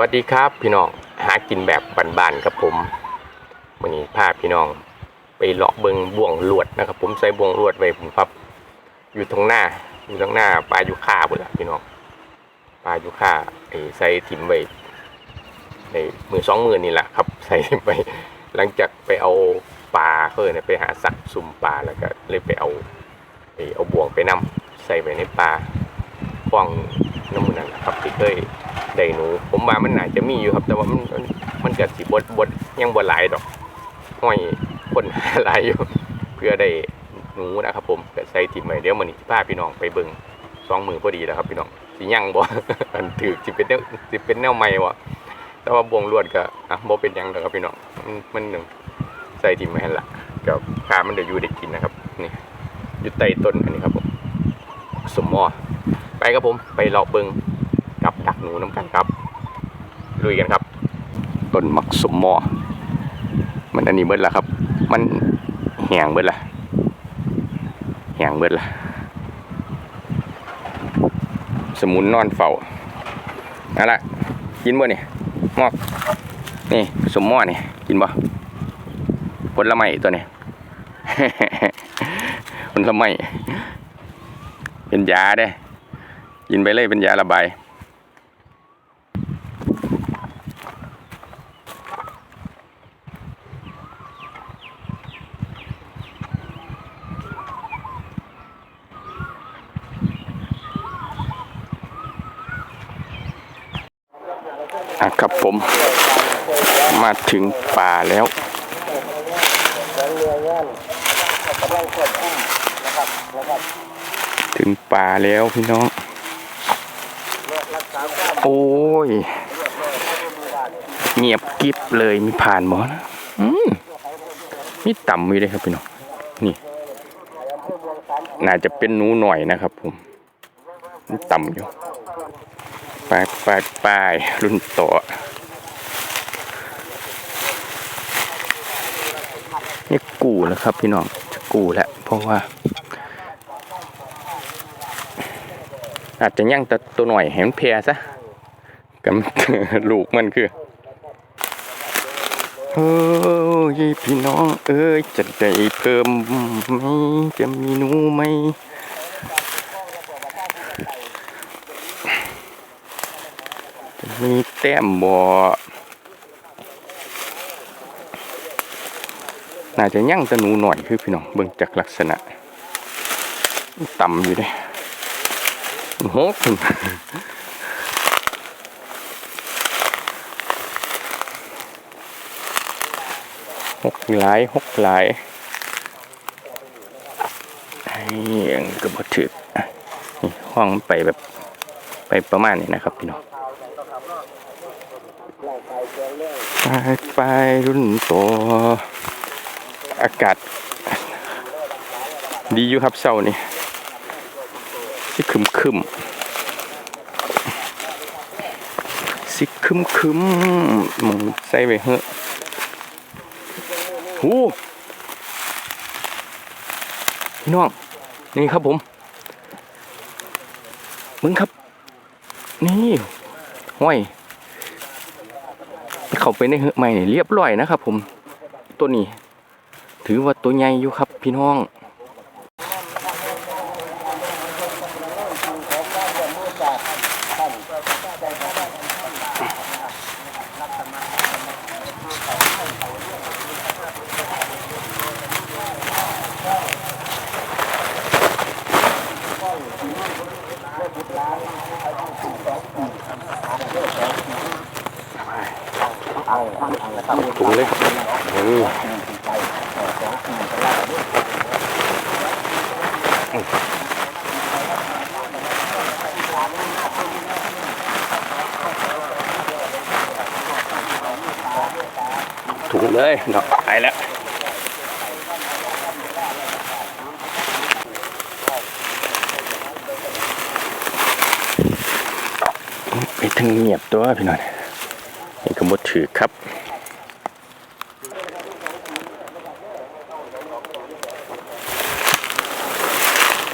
วัสดีครับพี่น้องหากินแบบบานๆครับผมวันนี้พาพี่น้อง ไปเลาะเบิงบ่วงลวดนะครับ ผมใส่บ่วงลวดไว้ผมครับ อยู่ตรงหน้าอยู่ตรงหน้าปลาอยูคาบุนละพี่น้องปลายูคาไอ้ใส่ถิ่มไว้ในมือสองมือนี่แหละครับ ใส่ไปหลังจากไปเอาปลาเพื่อนไปหาสักสุ่มปลาแล้วก็เลยไปเอาไปเอาบ่วงไปนำใส่ไปในปลา ฟ่องน้ำมันนั่นแหละครับที่เคยได้หนู ผมว่ามันน่าจะมีอยู่ครับ แต่ว่ามันมันเกิดสิบดบดยังบดหลายดอกห้อยคนหาหลายอยู่เพื่อได้หนูนะครับ ผมก็ใส่ถิ่มไว้เดี๋ยวมันนี้พาพี่น้องไปเบิ่งสองมือพอดีแล้วครับ พี่น้องสิยังบ่อันถือสิเป็นแนวสิเป็นแนวใหม่บ่แต่ว่าบวงลวดก็อะบ่เป็นยังดอกครับพี่น้องมันหนึ่งใส่ถิ่มไว้หั่นละกับพามันเดี๋ยวอยู่ได้กินนะครับนี่อยู่ใต้ต้นอันนี้ครับผมสมมอ ครับผมไปเลาะเบิงกับดักหนูน้ำกันครับลุยกันครับ ต้นมักสมมอ มันอันนี้เบิดละครับ มันแหงเบิดละแหงเบิดละสมุนนอนเฝ้านั่นละกินบ่นี่มอกนี่สมมอนี่กินบ่ผลไม้ตัวนี้ผลไม้เป็นยาเด้ กินไปเลยเป็นยาระบายอะครับผมมาถึงป่าแล้วถึงป่าแล้วพี่น้อง โอ้ย เงียบกริบเลยมีผ่านหมอนะอืมมีต่ำอยู่เลยครับพี่น้องนี่ น่าจะเป็นหนูหน่อยนะครับ ผมมีต่ำอยู่ไปไปไปรุ่นต่อนี่กูแล้วครับ พี่น้องจะกูแล้วเพราะว่า อาจจะย่งตัวหน่อยเห็นเพลียซะ กับลูกมันคือเฮ้ยพี่น้อง เอ้ยจะได้เพิ่มไหมจะมีหนูไหมมีแต้มบ่น่าจะยั่งตะหนูหน่อยคือพี่น้องเบิ่งจากลักษณะ ต่ำอยู่เด้โหขึ้ หกหลายหกหลายไอ้ยังก็บ่ถึกอะนี่ห้องไปแบบไปประมาณนี้นะครับพี่น้องไปไปรุ่นโตอากาศ ดีอยู่ครับเช้านี่สิคึมคึมสิคึมคึมมึงใส่ไปเหอะ โอ้พี่น้องนี่ครับผมมึงครับ นี่ห้อยเขาไปในเหือกใหม่นี่เรียบร้อยนะครับ ผมตัวนี้ ถือว่าตัวใหญ่อยู่ครับ พี่น้อง เลยเนาะไปแล้วไปถึงเงียบตัวพี่น่อยนี่ก็บดถือครับ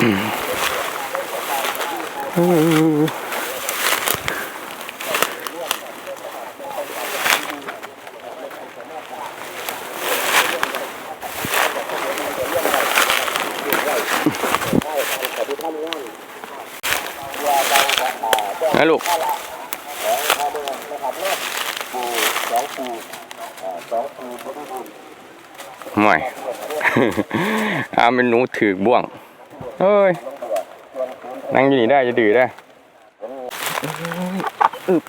อืม นะลูกห่อยอาเป็นหนูถือบ่วงเฮ้ยนั่งอยู่นี่ได้จะดื้อได้อึบ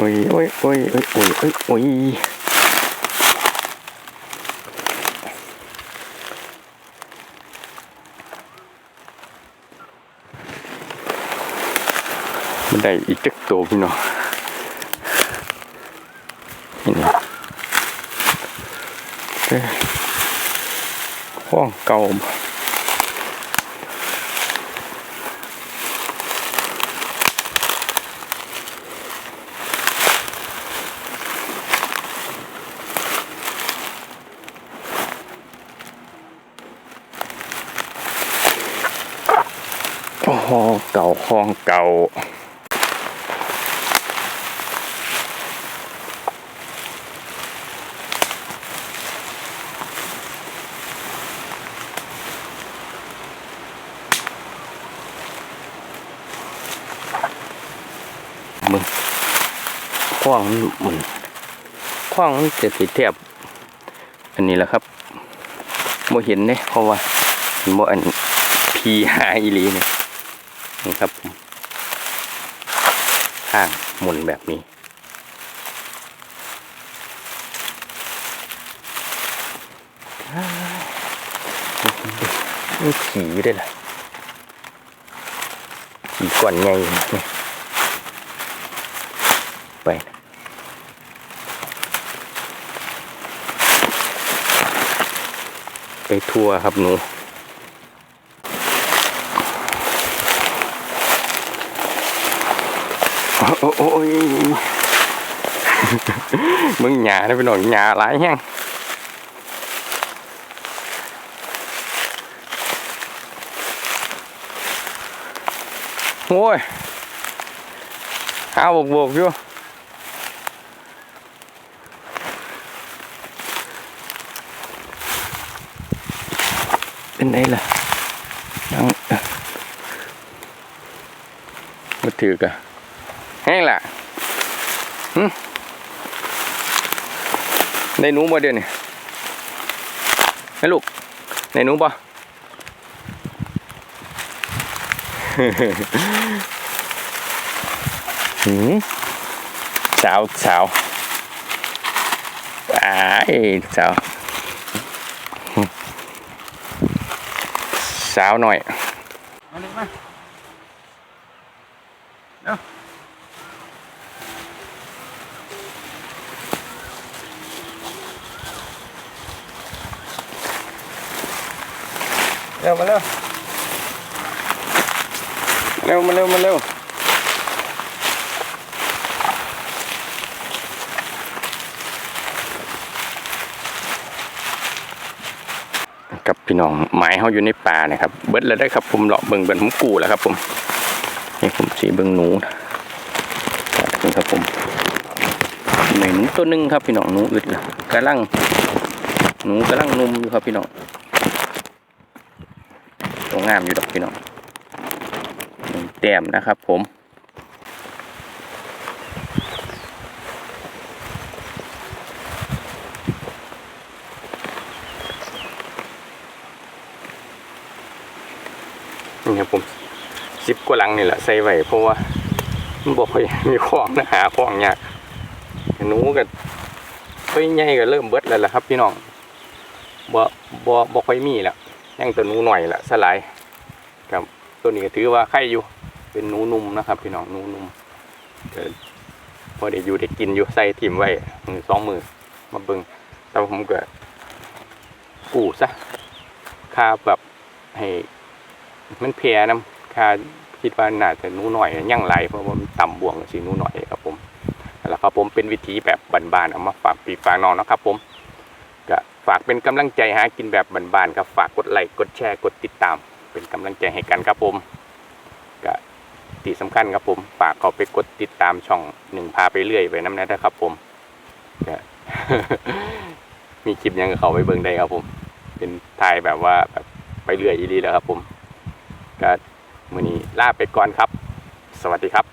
โอ้ยโอ้ยโอ้ยโอ้ยโอ้ยโอ้ยโอ้ยมันได้อีกจักตัวพี่น้องนี่นี่เอ้ยห้องเก่า บ่โอ้โหเก่าห้องเก่ามึงคว้างมันคว้างมันจะสิเทียบอันนี้แหละครับโมเห็นเนี่ยเพราะว่าโมอันพีหาอีหลีเนี่ย นี่ครับข้างหมุนแบบนี้ นี่ขี่ได้เหรอขี่ก่อนไงนี่ไปไปทัวร์ครับหนู โอ้โอ้ยมึงหยาได้ไปหน่อยหยาหลายแห้ งโอ้ยเอาบกบกอยู่เป็นไงล่ะยังเอ่อมาถือกะแห้งล่ะหึในนูบ่เดี๋ยวนี้ให้ลูกในหนูบ่สาวสาวไอ้สาวสาวหน่อยมาเลยมาเร็ว เร็วมาเร็วเร็วมาเร็วมาเร็วกับพี่น้องหมายเขาอยู่ในป่านะครับเบิดแล้วได้ครับผมเลาะเบิ่งเบิ่งผมกูแล้วครับผมนี่ผมสีเบิ่งหนูนะนี่ครับผมหนูตัวหนึ่งครับพี่น้องหนูอึดนะกำลังหนูกำลังนุ่มอยู่ครับพี่น้อง ตัวงามอยู่ดอกพี่น้องแต้มนะครับผมนี่ครับผมสิบกว่าลังนี่แหละใส่ไว้เพราะว่ามันบอกค่อยมีของนะหาของยากหนูก็ค่อยใหญ่ก็เริ่มเบิดแล้วล่ะครับ พี่น้องบ่บ่บ่ค่อยมีแล้ว ยังตัวนูหน่อยละสลายครับตัวนี้ก็ถือว่าไข่อยู่ เป็นหนูนุ่มนะครับ พี่น้องหนูนุ่มพอได้อยู่ได้กินอยู่ใส่ถิ่มไว้มือสองมือมาเบิงแต่ผมก็กูซะค่าแบบให้มันเพียน้ค่าคิดว่าน่าจะหนูหน่อยยั่งไหลเพราะว่ามันต่ำบ่วงสีหนูหน่อยครับผมแล้วครับผมเป็นวิธีแบบบ้านๆเอามาฝากปีฝากน้องนะครับผม ฝากเป็นกำลังใจหากินแบบบ้านๆครับ ฝากกดไลค์กดแชร์กดติดตาม เป็นกำลังใจให้กันครับผมก็ที่สำคัญครับผม ฝากเขาไปกดติดตามช่องหนึ่งพาไปเรื่อยไปน้ำนั้นะครับ ผมก็มีคลิปยังเขาไปเบิ่งได้ครับผม เป็นถ่ายแบบว่าแบบไปเรื่อยอีรีแล้วครับ ผมก็มือนี้ลาไปก่อนครับ สวัสดีครับ